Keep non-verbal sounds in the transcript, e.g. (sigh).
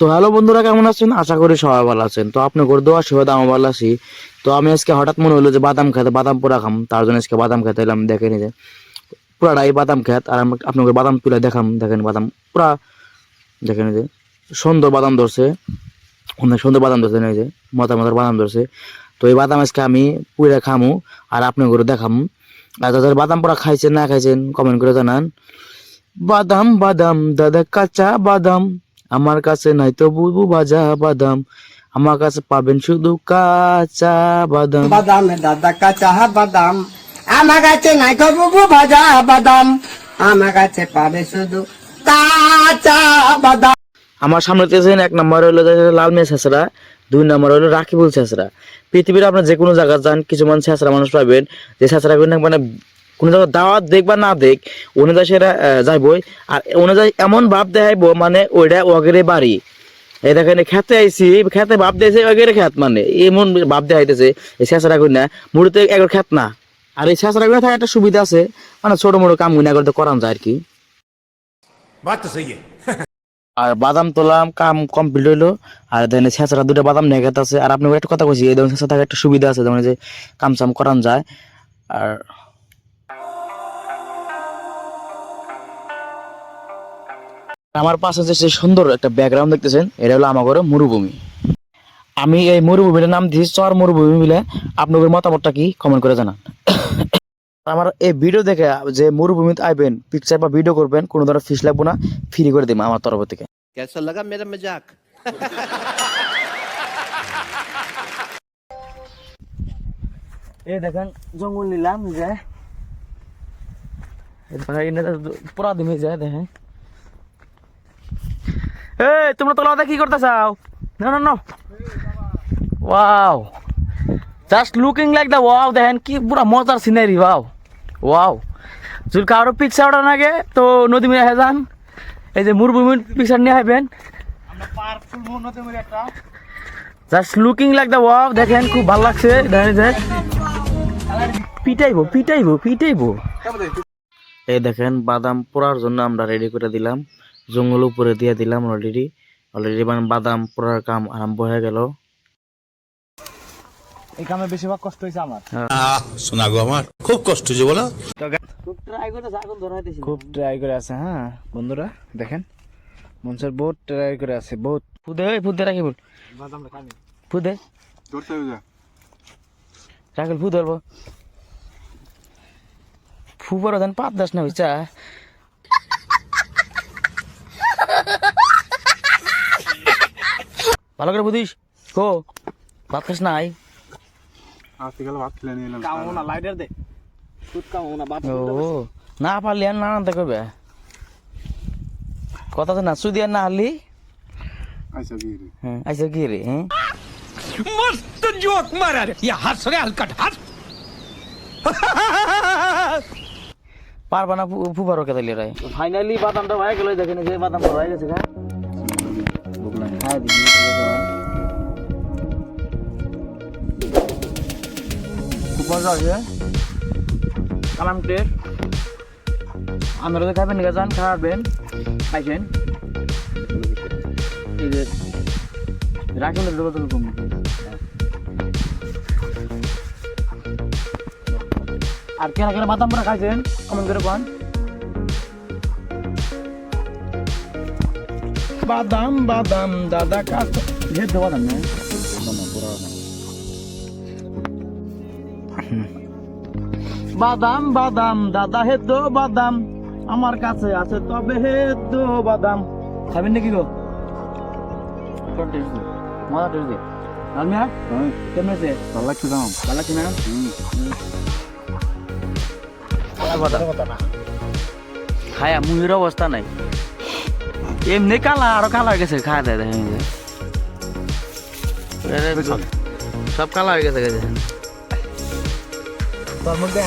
তো হ্যালো বন্ধুরা, কেমন আছেন? আশা করি সবাই ভালো আছেন। তো আপনি করে দেওয়া সেবা আমি ভালো আছি। তো আমি আজকে হঠাৎ মনে হলো যে বাদাম খেতে, বাদাম পোড়া খাম। তার জন্য আজকে বাদাম খেতে এলাম দেখেন যে পুরাটাই বাদাম খেত। আর আমি আপনাকে বাদাম তুলে দেখাম, দেখেন বাদাম পুরা। দেখেন যে সুন্দর বাদাম ধরছে। অনেক সুন্দর বাদাম ধরছে এই যে মতার মতার বাদাম ধরছে। তো এই বাদাম আজকে আমি পুরা খামু, আর আপনি করে দেখাম। আর যাদের বাদাম পোড়া খাইছেন, না খাইছেন কমেন্ট করে জানান। বাদাম বাদাম, দাদা, কাঁচা বাদাম। আমার কাছে নাই তো বুবু ভাজা বাদাম। আমার কাছে পাবেন শুধু কাঁচা বাদাম। বাদাম দাদা কাঁচা বাদাম। আমার কাছে নাই তো বুবু ভাজা বাদাম। আমার কাছে পাবে শুধু কাঁচা বাদাম। আমার সামনে তেছেন এক নম্বর হলো লাল মেয়ে ছেঁচড়া দুই নম্বর হলো রাকিবুল ছেঁচড়া। পৃথিবীর আপনার যে কোনো জায়গা যান কিছু মানুষ ছেঁচড়া মানুষ পাবেন। যে ছেঁচড়া মানে কোনো জায়গায় দাওয়াত দেখ বা না দেখ অনুযায়ী সেটা যাইবই। আর অনুযায়ী এমন ভাব দেখাইব মানে ওইটা ওগেরে বাড়ি। এই দেখেন খেতে আইসি খেতে ভাব দিয়েছে ওগেরে খেত মানে এমন ভাব দেখাইতেছে এই শেষরা করি না মুড়িতে একবার খেত না। আর এই শেষরা করে থাকা একটা সুবিধা আছে মানে ছোট মোটো কাম গুনা করতে করান যায় আর কি। (laughs) আর বাদাম তোলাম কাম কমপ্লিট হইল। আর দেখেন ছেঁচড়া দুটো বাদাম নিয়ে খেতে আছে। আর আপনি একটা কথা কইছি এই ধরনের ছেঁচড়া থাকা একটা সুবিধা আছে যেমন যে কাম সাম করান যায়। আর আমার পাশে যে সুন্দর একটা ব্যাকগ্রাউন্ড দেখতেছেন এটা হলো আমার ঘরে মরুভূমি। আমি এই মরুভূমিটার নাম দিয়েছি চর মরুভূমি মিলে আপনাদের মতামতটা কি? কমেন্ট করে জানান। আমার এই ভিডিও দেখে যে মরুভূমিতে আইবেন পিকচার বা ভিডিও করবেন কোনো ধরনের ফিস লাগবো না ফ্রি করে দেবেন আমার তরফ থেকে। কেসা লাগা মেরা মজাক এ দেখেন জঙ্গল নিলাম যে। পুরা দিমে যায় দেখেন। এই তোমরা তোলা কি করতে চাও না না না। Wow. Just looking like the wow দেখেন কি পুরা মজার সিনারি ওয়াও ওয়াও যদি কারও পিকচার ওটা নাগে তো নদী মেয়ে যান। এই যে মরুভূমির পিকচার নিয়ে আসবেন just looking like the wow দেখেন খুব ভালো লাগছে দেখেন যে। পিটাইবো পিটাইবো পিটাইবো। এই দেখেন বাদাম পোড়ার জন্য আমরা রেডি করে দিলাম। জঙ্গল উপরে দিয়ে দিলাম অলরেডি অলরেডি মানে বাদাম পোড়ার কাম আরম্ভ হয়ে গেল। এই কামে বেশিরভাগ কষ্ট হয়েছে আমার। হ্যাঁ। শোনা গো আমার। খুব কষ্ট হয়েছে বলো। খুব ট্রাই করে আগুন ধরাইতেছি খুব ট্রাই করে আছে হ্যাঁ। বন্ধুরা দেখেন। মনসার বহুত ট্রাই করে আছে বহুত। ফুদে ওই ফুদে রাখি বল বাদামটা খানি ফুদে। ধরতে হইছে রাখল ফুদ ধরবো। ফুপর দেন পাত দাস না হইছা ভালো করে বুঝিস? কো ভাত খাস নাই? না ও পারলি আর না আনতে করবে কথা তো না সুদি আর না হারলি আইসা কি রে। হ্যাঁ, হ্যাঁ। মস্ত জোক মারা ইয়া হাস রে হালকাট হাস পারবা না ফুফারও কেদালি রে ফাইনালি বাদামটা হয়ে গেল দেখেন যে বাদামটা হয়ে গেছে হ্যাঁ। গা হ্যাঁ দিদি খুব মজা আছে কালাম টের আপনারা খাবেন নিয়ে যান খাবেন খাইছেন এই যে রাখুন দেবো তো কম আর কেনা কেনা বাদাম পরা খাইছেন? কমেন্ট করে কোন বাদাম বাদাম দাদা কাজ ঢের দেওয়া দাম না বাদাম বাদাম দাদা হেদ্দ বাদাম আমার কাছে আছে তবে হেদ্দ বাদাম খাবেন নাকি গো মজা টেস্ট আলমিয়া কেমন আছে ভালো লাগছে দাম ভালো লাগছে না খায়া মুহির অবস্থা নাই এমনি কালা আরও কালা হয়ে গেছে খাওয়া দেয় দেখেন। সব- সব কালা হয়ে গেছে গেছে তোর মধ্যে